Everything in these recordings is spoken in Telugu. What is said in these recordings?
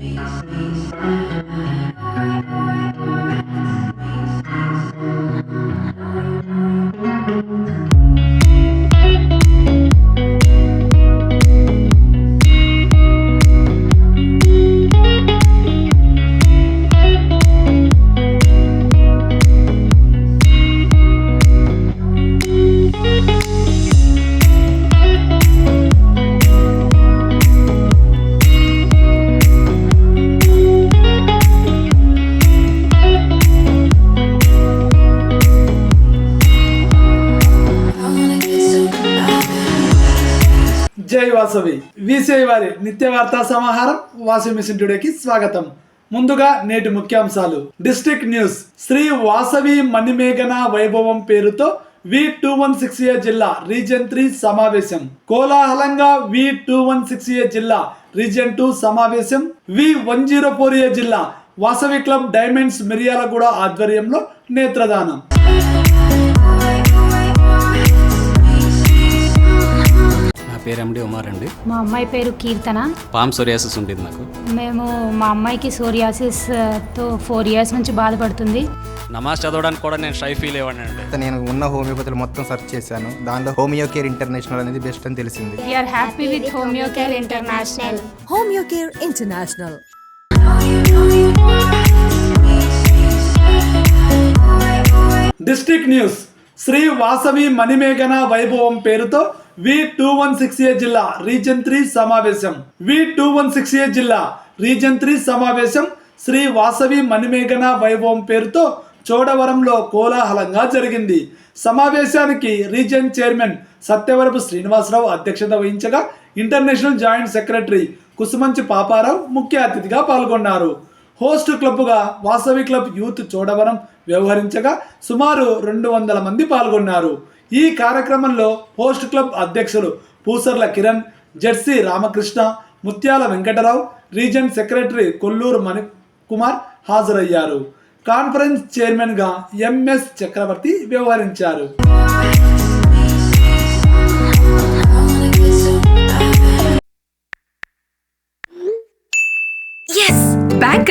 జై వాసవి. విసిఐ వారి నిత్య వార్తా సమాహారం వాసవి మిషన్ టుడేకి స్వాగతం. ముందుగా నేటి ముఖ్యాంశాలు. District news. శ్రీ వాసవి మణిమేఘన వైభవం పేరుతో V two one six A జిల్లా రీజన్ త్రీ సమావేశం. కోలాహలంగా V two one six A జిల్లా రీజన్ టూ సమావేశం. V one zero four A జిల్లా వాసవి క్లబ్ డైమండ్స్ మిరియాలగూడ ఆధ్వర్యంలో నేత్రదానం. పేరు ఎండి ఉమార్ అండి. మా అమ్మాయి పేరు కీర్తన. పామ్ సోరియాసిస్ ఉండేది నాకు మేము మా అమ్మాయికి సోరియాసిస్తో ఫోర్ ఇయర్స్ నుంచి బాధపడుతుంది. నమాజ్ చదవడానికి కూడా నేను షై ఫీల్ అయ్యాను అండి. నేను ఉన్న హోమియోపతులు మొత్తం సెర్చ్ చేశాను. దానిలో హోమియో కేర్ ఇంటర్నేషనల్ అనేది బెస్ట్ అని తెలిసింది. We are happy with homeo care international Homeo Care International. District news Shri Vasavi మణిమేఘన వైభవం పేరుతో V two one six A జిల్లా రీజన్ త్రీ సమావేశం. V two one six A జిల్లా రీజన్ త్రీ సమావేశం శ్రీ వాసవి మణిమేఘన వైభవం పేరుతో చోడవరంలో కోలాహలంగా జరిగింది. సమావేశానికి రీజన్ చైర్మన్ సత్యవరపు శ్రీనివాసరావు అధ్యక్షత వహించగా international joint secretary Kusumanchi Paparao ముఖ్య అతిథిగా పాల్గొన్నారు. హోస్ట్ క్లబ్గా వాసవి క్లబ్ యూత్ చోడవరం వ్యవహరించగా సుమారు రెండు వందల మంది పాల్గొన్నారు. ఈ కార్యక్రమంలో హోస్ట్ క్లబ్ అధ్యక్షులు పూసర్ల కిరణ్ జెర్సీ రామకృష్ణ ముత్యాల వెంకటరావు రీజన్ సెక్రటరీ కొల్లూరు మణి కుమార్ హాజరయ్యారు. కాన్ఫరెన్స్ చైర్మన్గా ఎంఎస్ చక్రవర్తి వ్యవహరించారు.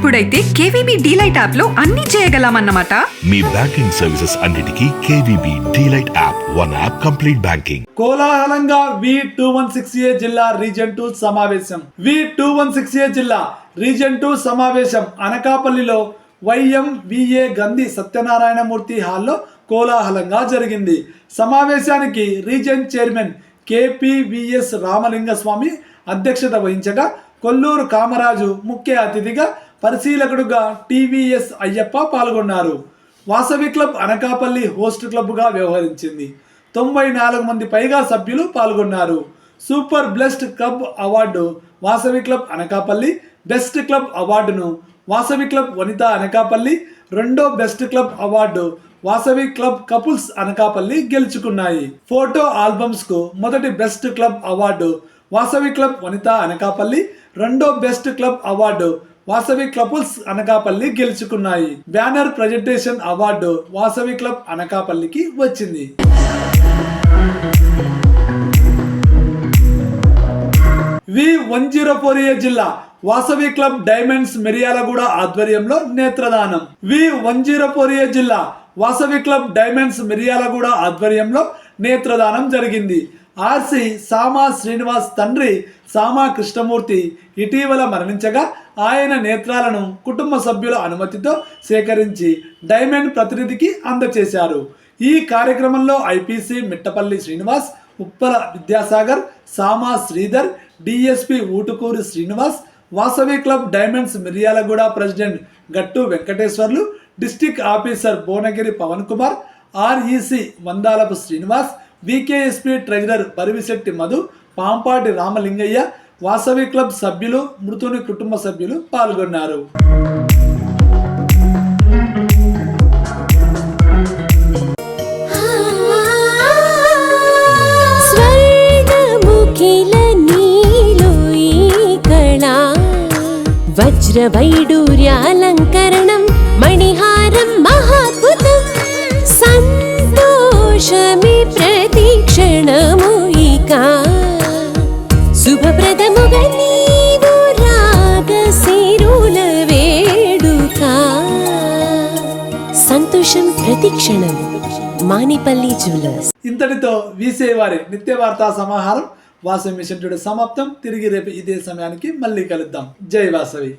అప్పుడైతే కేవీబీ డీలైట్ యాప్లో అన్ని చేయగలమన్నమాట. మీ బ్యాంకింగ్ సర్వీసెస్ అన్నిటికీ KVB DLite app one app complete banking. కోలాహలంగా V two one six A జిల్లా రీజన్ టూ సమావేశం. V two one six A జిల్లా రీజన్ టూ సమావేశం అనకాపల్లిలో వైఎం విఏ గంధి సత్యనారాయణమూర్తి హాల్లో కోలాహలంగా జరిగింది. సమావేశానికి రీజన్ చైర్మన్ కేపీవిఎస్ రామలింగస్వామి అధ్యక్షత వహించగా కొల్లూరు కామరాజు ముఖ్య అతిథిగా పరిశీలకుడుగా టీవీఎస్ అయ్యప్ప పాల్గొన్నారు. వాసవి క్లబ్ అనకాపల్లి హోస్ట్ క్లబ్గా వ్యవహరించింది. తొంభై నాలుగు మంది పైగా సభ్యులు పాల్గొన్నారు. Super blessed club award Vasavi club Anakapalli best club అవార్డును వాసవి క్లబ్ వనిత అనకాపల్లి రెండో best club award Vasavi club couples Anakapalli గెలుచుకున్నాయి. Photo ఆల్బమ్స్కు మొదటి best club award Vasavi club Vanitha Anakapalli రెండో బెస్ట్ క్లబ్ అవార్డు వాసవి క్లబుల్స్ Anakapalli గెలుచుకున్నాయి. Banner presentation award Vasavi club అనకాపల్లికి వచ్చింది. V one zero four A జిల్లా వాసవి క్లబ్ డైమండ్స్ మిరియాలగూడ ఆధ్వర్యంలో నేత్రదానం. V one zero four A జిల్లా వాసవి క్లబ్ డైమండ్స్ మిరియాలగూడ ఆధ్వర్యంలో నేత్రదానం జరిగింది. ఆర్సి సామా శ్రీనివాస్ తండ్రి సామా కృష్ణమూర్తి ఇటీవల మరణించగా ఆయన నేత్రాలను కుటుంబ సభ్యుల అనుమతితో సేకరించి డైమండ్ ప్రతినిధికి అందజేశారు ఈ కార్యక్రమంలో IPC Mittapalli Srinivas Uppala Vidyasagar Sama Sridhar DSP Utukuri Srinivas Vasavi club diamonds Miryalaguda president Gattu Venkateswarlu district officer Bhuvanagiri Pavan Kumar REC Vandalapu Srinivas VKSP treasurer Parivisetti Madhu Pampati Ramalingaiah Vasavi club సభ్యులు మృతుని కుటుంబ సభ్యులు పాల్గొన్నారు. వజ్ర వైడూర్యాలంకరణం ప్రతిక్షణం మానిపల్లి జ్యువెలర్స్. ఇంతటితో వీసే వారి నిత్య వార్తా సమాహారం వాసవి మిషన్ టుడే సమాప్తం. తిరిగి రేపు ఇదే సమయానికి మళ్ళీ కలుద్దాం. జై వాసవి.